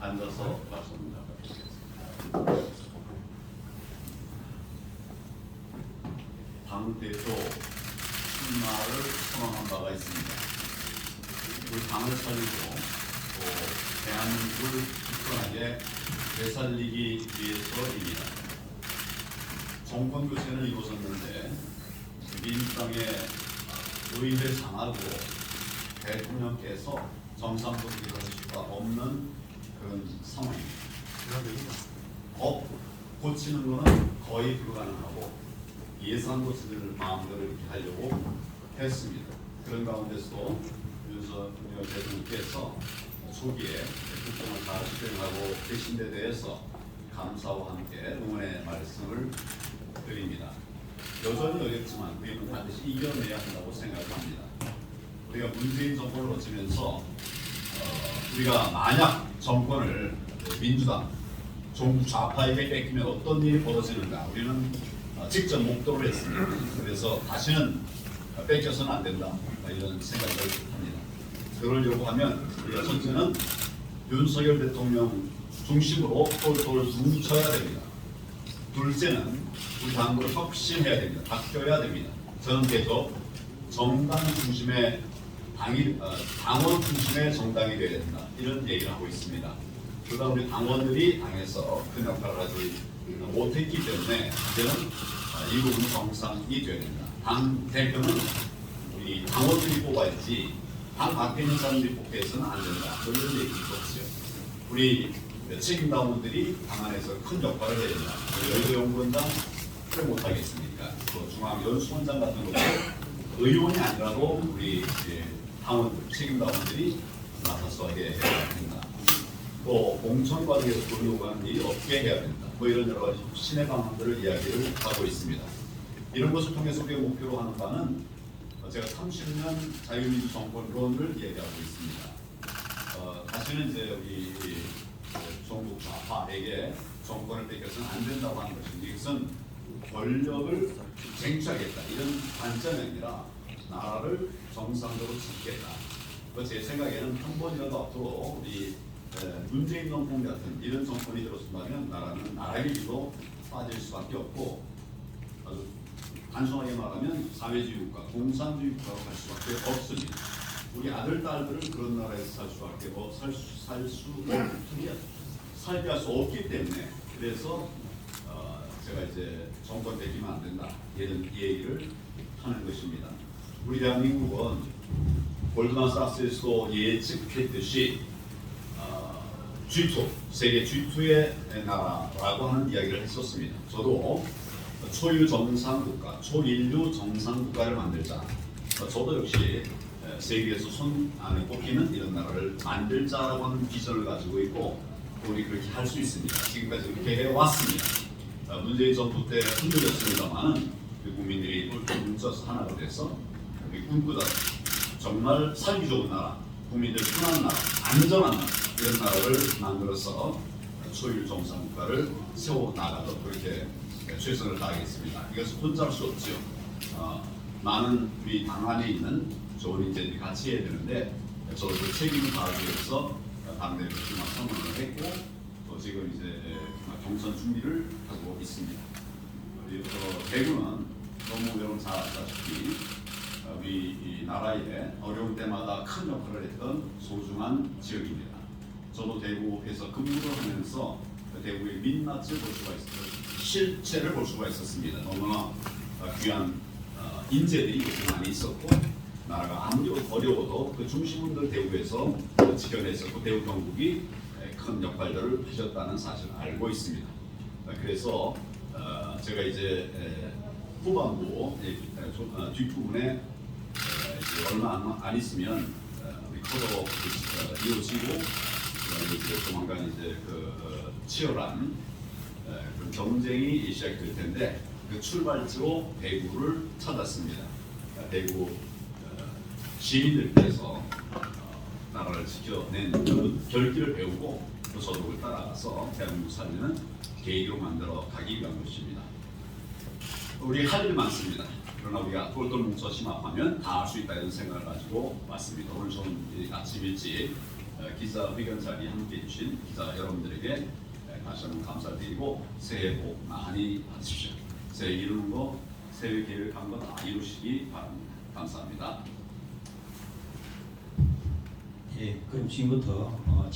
앉아서 말씀 나가겠습니다. 당 대표 출마를 선언한 바가 있습니다. 우리 당을 살리고 또 대한민국을 굳건하게 되살리기 위해서입니다. 정권 교체는 이루어졌는데 민주당의 의회를 상하고 대통령께서 정상적으로 할 수가 없는 그런 상황입니다. 법 고치는 거는 거의 불가능하고 예산 고치를 마음대로 이렇게 하려고 했습니다. 그런 가운데서도 윤석열 대통령께서 초기에 국정을 잘 수행하고 계신 데 대해서 감사와 함께 응원의 말씀을 드립니다. 여전히 어렵지만 우리는 반드시 이겨내야 한다고 생각합니다. 우리가 문재인 정권을 거치면서 어, 우리가 만약 정권을 민주당, 종북 좌파에게 뺏기면 어떤 일이 벌어지는가 우리는 어, 직접 목도를 했습니다. 그래서 다시는 뺏겨서는 안 된다 이런 생각을 합니다. 그러려고 하면 우리가 첫째는 윤석열 대통령 중심으로 똘똘 뭉쳐야 됩니다. 둘째는 우리 당구를 혁신해야 됩니다. 바뀌어야 됩니다. 저는 계속 정당 중심의 당이 어, 당원 중심의 정당이 되어야 된다. 이런 얘기를 하고 있습니다. 그러다 우리 당원들이 당에서 큰 역할을 하지 못했기 때문에 이제는 어, 이 부분 정상이 되어야 된다. 당 대표는 우리 당원들이 뽑아야지 당 밖에 있는 사람들이 뽑혀서는 안 된다. 뭐 이런 얘기도 없죠. 우리 책임 당원들이 당 안에서 큰 역할을 해야 된다. 여의도연구원장 그래 못하겠습니까? 또 중앙연수원장 같은 것도 의원이 아니라도 우리 이제 당원 책임 당원들이 나서서 해야 된다. 또 공천 과정에서 돌려고 하는 일이 없게 해야 된다. 뭐 이런 여러 가지 혁신의 방안들을 이야기를 하고 있습니다. 이런 것을 통해서 우리가 목표로 하는 바는 어, 제가 30년 자유민주 정권론을 얘기하고 있습니다. 어, 다시는 이제 우리 종북 좌파에게 정권을 뺏겨서는 안 된다고 하는 것입니다. 이것은 권력을 쟁취하겠다 이런 관점이 아니라 나라를 정상적으로. 그제 생각에는 한 번이라도 앞으로 우리 에, 문재인 정권 같은 이런 정권이 들어선다면 나라는 나라의 길로 빠질 수밖에 없고 아주 단순하게 말하면 사회주의 국가, 공산주의 국가로 갈 수밖에 없습니다. 우리 아들 딸들은 그런 나라에서 살 수밖에 없, 살, 수- 살수 없기 살게 할 수 없기 때문에 그래서 어, 제가 이제 정권 되기면 안 된다 이런 얘기를 하는 것입니다. 우리 대한민국은 골드만삭스에서도 예측했듯이 어, G2 세계 G2의 나라라고 하는 이야기를 했었습니다. 저도 초유 정상 국가, 초인류 정상 국가를 만들자. 어, 저도 역시 에, 세계에서 손 안에 꼽히는 이런 나라를 만들자라고 하는 비전을 가지고 있고 우리 그렇게 할 수 있습니다. 지금까지 그렇게 해왔습니다. 어, 문재인 정부 때 흔들렸습니다만은 우리 국민들이 똘똘 뭉쳐서 하나가 돼서 우리 꿈꾸던 정말 살기 좋은 나라, 국민들 편한 나라, 안전한 나라 이런 나라를 만들어서 초유 정상 국가를 세워 나가도록 그렇게 최선을 다하겠습니다. 이것은 혼자 할 수 없죠. 어, 많은 우리 당 안에 있는 좋은 인재들이 같이 해야 되는데 저도 그 책임을 다하기 위해서 당대표 출마 선언을 했고 또 지금 이제 경선 준비를 하고 있습니다. 그리고 대구는 너무 여러분 잘 아시다시피 어, 우리 이 나라에 어려운 때마다 큰 역할을 했던 소중한 지역입니다. 저도 대구에서 근무를 하면서 대구의 민낯을 볼 수가 있었어요. 실체를 볼 수가 있었습니다. 너무나 어, 귀한 어, 인재들이 많이 있었고 나라가 아무리 어려워도 그 중심분들 대구에서 지켜냈었고 대구 경북이 에, 큰 역할들을 하셨다는 사실을 알고 있습니다. 어, 그래서 어, 제가 이제 에, 후반부 뒷부분에 얼마 안, 안 있으면 어, 우리 커버 어, 이어지고 그다음에 이제 조만간 이제 그 어, 치열한 에, 그런 경쟁이 시작될 텐데 그 출발지로 대구를 찾았습니다. 어, 대구 어, 시민들께서 어, 나라를 지켜낸 그 결기를 배우고 그 저독을 따라가서 대한민국 살리는 계기로 만들어 가기 위한 것입니다. 우리 할 일 많습니다. 그러나 우리가 똘똘 뭉쳐 심합하면 다할수 있다 이런 생각을 가지고 왔습니다. 오늘 이 아침 일찍 어, 기자 회견 자리에 함께해 주신 기자 여러분들에게 에, 다시 한번 감사드리고 새해 복 많이 받으십시오. 새해 이루는 거, 새해 계획한 거 다 이루시기 바랍니다. 감사합니다. 예, 그럼 지금부터 어,